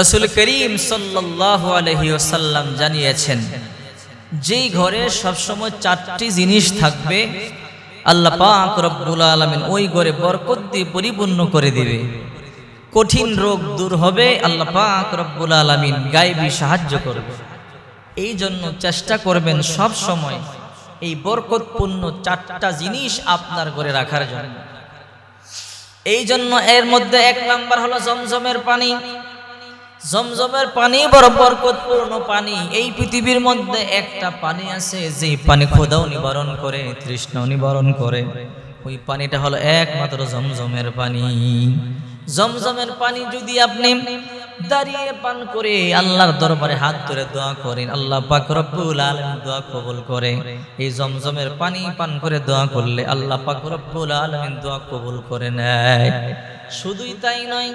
রসুল করিম ওয়াসাল্লাম জানিয়েছেন, যেই ঘরে সবসময় চারটি জিনিস থাকবে, আল্লাহ পাক রব্বুল আলামিন ওই ঘরে বরকত দিয়ে পরিপূর্ণ করে দিবে। কঠিন রোগ দূর হবে, আল্লাহ পাক রব্বুল আলামিন গায়েবী সাহায্য করবে। এই জন্য চেষ্টা করবেন সব সময় এই বরকতপূর্ণ চারটা জিনিস আপনার ঘরে রাখার জন্য। এই জন্য এর মধ্যে এক নাম্বার হলো জমজমের পানি। জমজমের পানি বড় বরকতপূর্ণ পানি। এই পৃথিবীর মধ্যে একটা পানি আছে যে পানি খোদাও নিবারণ করে, তৃষ্ণাও নিবারণ করে। ওই পানিটা হলো একমাত্র জমজমের পানি। জমজমের পানি যদি আপনি দাঁড়িয়ে পান করে, আল্লাহর দরবারে হাত ধরে দোয়া করেন, আল্লাহ পাক রব্বুল আলামিন দোয়া কবুল করে। এই জমজমের পানি পান করে দোয়া করলে আল্লাহ পাক রব্বুল আলামিন দোয়া কবুল করে নেয়। শুধুই তাই নয়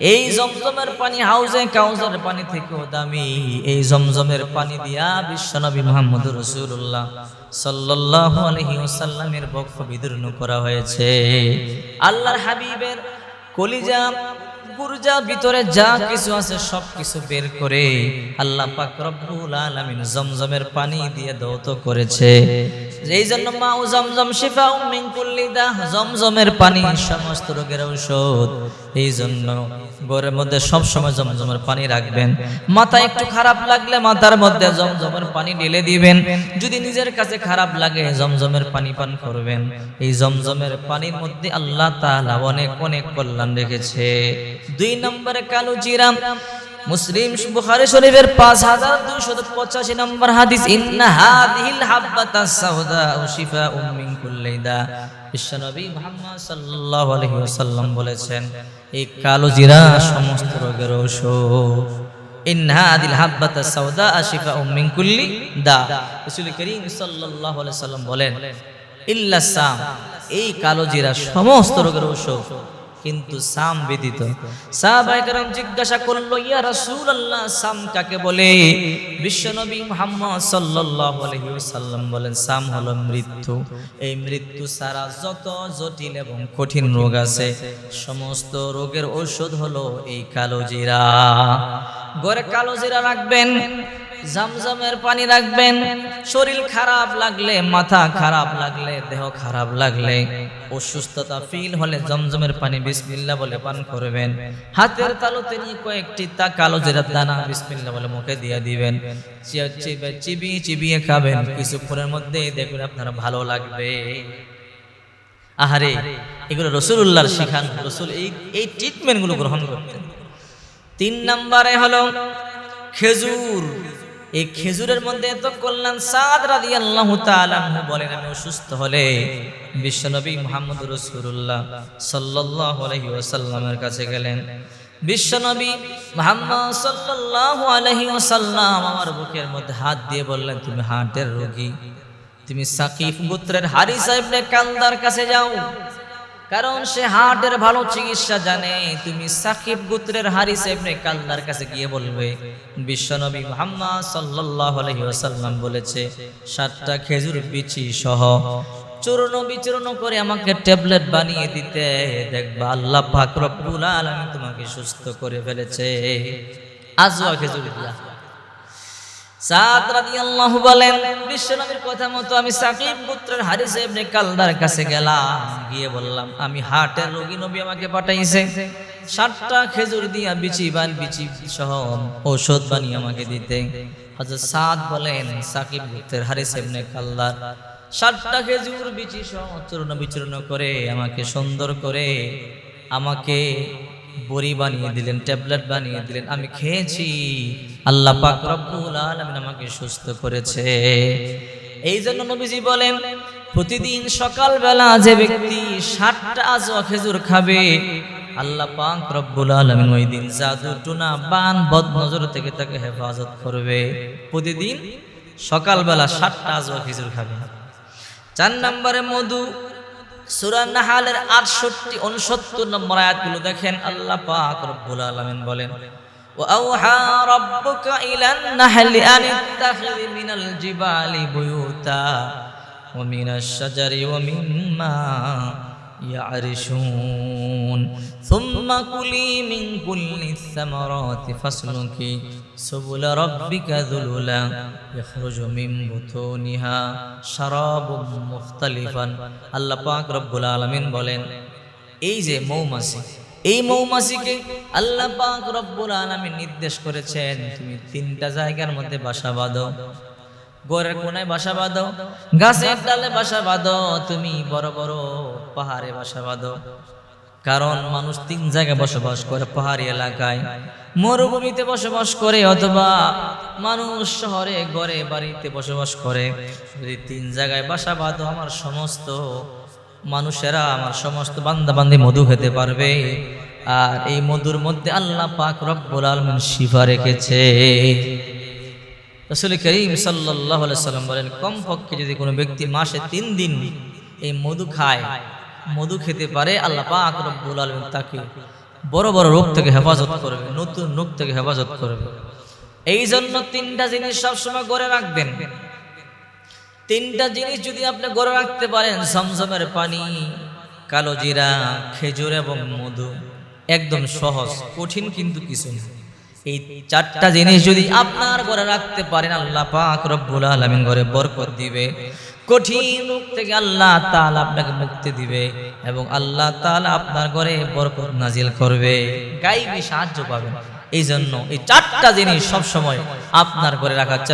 এই জমজমের পানি হাউজে, কাউজার পানি থেকেও দামি। এই জমজমের পানি দিয়া বিশ্বনবী মোহাম্মদ রসুল্লাহ সাল্লাহ আলাইহি ওয়াসাল্লামের বক্ষ বিদীর্ণ করা হয়েছে। আল্লাহর হাবিবের কলিজা ভিতরে যা কিছু আছে সব কিছু বের করে আল্লাহ পাক রব্বুল আলামিন জমজমের পানি দিয়ে দৌত করেছে। এই জন্য মা ও জমজম শিফা কুল্লি জমজমের পানি সমস্ত রোগের ঔষধ। এই জন্য ঘরের মধ্যে সব সময় জমজমের পানি রাখবেন। মাথা একটু খারাপ লাগলে মাথার মধ্যে জমজমের পানি ঢেলে দিবেন। যদি নিজের কাছে খারাপ লাগে, জমজমের পানি পান করবেন। এই জমজমের পানির মধ্যে আল্লাহ তাআলা অনেক অনেক কল্যাণ রেখেছে। দুই নম্বরে কালো জিরাম মুসলিম বুখারী শরীফের 5285 নম্বর হাদিস, ইন্না হাদিহিল হাব্বাতাস সাউদা শিফাউম মিন কুল্লি দা। বিশ্বনবী মুহাম্মদ সাল্লাল্লাহু আলাইহি ওয়াসাল্লাম বলেছেন, এই কালো জিরা সমস্ত রোগের ঔষধ। ইন্না হাদিল হাব্বাতাস সাউদা শিফাউম মিন কুল্লি দা। রাসূল করিম সাল্লাল্লাহু আলাইহি ওয়াসাল্লাম বলেন, ইল্লা সাম, এই কালো জিরা সমস্ত রোগের ঔষধ। কিন্তু সাম ব্যতীত। সাহাবাইকারাম জিজ্ঞাসা করল, ইয়া রাসূলুল্লাহ, সাম কাকে বলে? বিশ্বনবী মুহাম্মদ সাল্লাল্লাহু আলাইহি ওয়াসাল্লাম বলেন, সাম হলো মৃত্যু। এই মৃত্যু সারা যত জটিল এবং কঠিন রোগ আছে, সমস্ত রোগের ঔষধ হলো এই কালো জিরা। ঘরে কালো জিরা রাখবেন। জামজামের পানি রাখবেন। শরীর খারাপ লাগলে, মাথা খারাপ লাগলে, দেহ খারাপ লাগলে অসুস্থতা ফিল হলে জমজমের পানি বিসমিল্লা বলে পান করবেন। হাতের তালুতে নিয়ে কয়েকটি তা কালো জিরার দানা বিসমিল্লা বলে মুখে দিয়ে দিবেন। চিবিয়ে চিবিয়ে খাবেন। কিছুক্ষণের মধ্যে দেখবেন আপনার ভালো লাগবে। আহারে, এগুলো রসুল্লাহর শিখান। রসুল এই এই ট্রিটমেন্টগুলো গ্রহণ করতেন। তিন নম্বরে হলো খেজুর। এই খেজুরের মধ্যে এত কল্যাণ সাদ রাদি আল্লাহ বলেন, আমি অসুস্থ হলে বিশ্বনবী মোহাম্মদ রসুল্লাহ সাল্লাহ আলহি ওসাল্লামের কাছে গেলেন। বিশ্বনবী মোহাম্মদ সাল্লাহ আলহি ওসাল্লাম আমার বুকের মধ্যে হাত দিয়ে বললেন, তুমি হার্টের রোগী, তুমি সাকিফ গোত্রের হারি সাহেব কান্দার কাছে যাও। কারণ সে হার্টের ভালো চিকিৎসা জানে। তুমি সাকিব গোত্রের হারিস ইবনে কালদার কাছে গিয়ে বলবে, বিশ্বনবী মুহাম্মদ সাল্লাল্লাহু আলাইহি ওয়াসাল্লাম বলেছে, সাতটা খেজুর বিচি সহ চূর্ণ বিচূর্ণ করে আমাকে ট্যাবলেট বানিয়ে দিতে। দেখবা আল্লাহ পাক রব্বুল আলামিন তোমাকে সুস্থ করে ফেলেছে। আজওয়া খেজুর দিয়া। সাদ রাদিয়াল্লাহু বলেন, বিশ্বনবীর কথা মতো আমি সাকিব পুত্রের হারিস ইবনে কালদার কাছে গেলাম, গিয়ে বললাম, আমি হার্টের রোগী নবী আমাকে পাঠাইছে। সাতটা খেজুর দিয়া বিচি বান, বিচি সহ ঔষধ বানিয়ে আমাকে দিতে। হযরত সাদ বলেন, সাকিব পুত্রের হারিস ইবনে কালদার সাতটা খেজুর বিচি সহ চূর্ণ বিচূর্ণ করে আমাকে সুন্দর করে আমাকে বড়ি বানিয়ে দিলেন, ট্যাবলেট বানিয়ে দিলেন, আমি খেয়েছি। আল্লাহ পাক রব্বুল আলামিন আমাকে সুস্থ করেছে। এই জন্য নবীজি বলেন, প্রতিদিন সকালবেলা যে ব্যক্তি ষাটটা আজওয়া খেজুর খাবে, আল্লাহ পাক রব্বুল আলামিন ওই দিন জাদু, টুনা, বান বদ নজর থেকে তাকে হেফাজত করবে। প্রতিদিন সকালবেলা ষাটটা আজওয়া খেজুর খাবে। চার নম্বরে মধু সূরা নাহালের 68 69 নম্বর আয়াতগুলো দেখেন আল্লাহ পাক রব্বুল আলামিন বলেন وأوحى ربك إلى النحل أن اتخذ من الجبال بيوتا ومن الشجر ومما يعرشون ثم كلي من كل الثمرات فاسلكي سبل ربك ذللا يخرج من بطونها شراب مختلفا আল্লাহ পাক রব্বুল আলামিন বলেন এই যে মৌমাছি এই মৌমাছিকে আল্লাহ পাক রব্বুল আলামিন নির্দেশ করেছেন তুমি তিনটা জায়গার মধ্যে বাসা বাঁধো গোরের কোনায় বাসা বাঁধো, গাছের ডালে বাসা বাঁধো, তুমি বড় বড় পাহাড়ে বাসা বাঁধো। কারণ মানুষ তিন জায়গায় বসবাস করে, পাহাড়ি এলাকায়। মরুভূমিতে বসবাস করে অথবা মানুষ শহরে, ঘরে, বাড়িতে বসবাস করে। যদি তিন জায়গায় বাসা বাঁধো, আমার সমস্ত মানুষেরা আমার সমস্ত বান্দা বান্দি মধু খেতে পারবে। আর এই মধুর মধ্যে আল্লাহ পাক রব্বুল আলমিন শিফা রেখেছে। রসুল করিম সাল্লাহ সাল্লাম বলেন, কমপক্ষে যদি কোনো ব্যক্তি মাসে তিন দিন এই মধু খায়, মধু খেতে পারে, আল্লাহ পাক রব্বুল আলমিন তাকে বড় বড় রোগ থেকে হেফাজত করবে, নতুন রোগ থেকে হেফাজত করবে। এই জন্য তিনটা জিনিস সবসময় গড়ে রাখবেন। তিনটা জিনিস যদি আপনি গড়ে রাখতে পারেন সমসমের পানি, কালো জিরা, খেজুর এবং মধু, একদম সহজ, কঠিন কিন্তু কিছু না। এই চারটা জিনিস যদি আপনার ঘরে রাখতে পারেন, আল্লাহ পাক রব্বুল ঘরে বরকত দিবে। কঠিন থেকে আল্লাহ তাআলা আপনাকে মুক্তি দিবে এবং আল্লাহ তাআলা আপনার ঘরে বরকত নাজিল করবে। গাইবি সাহায্য পাবেন। এই জন্য এই চারটা জিনিস সবসময় আপনার ঘরে রাখার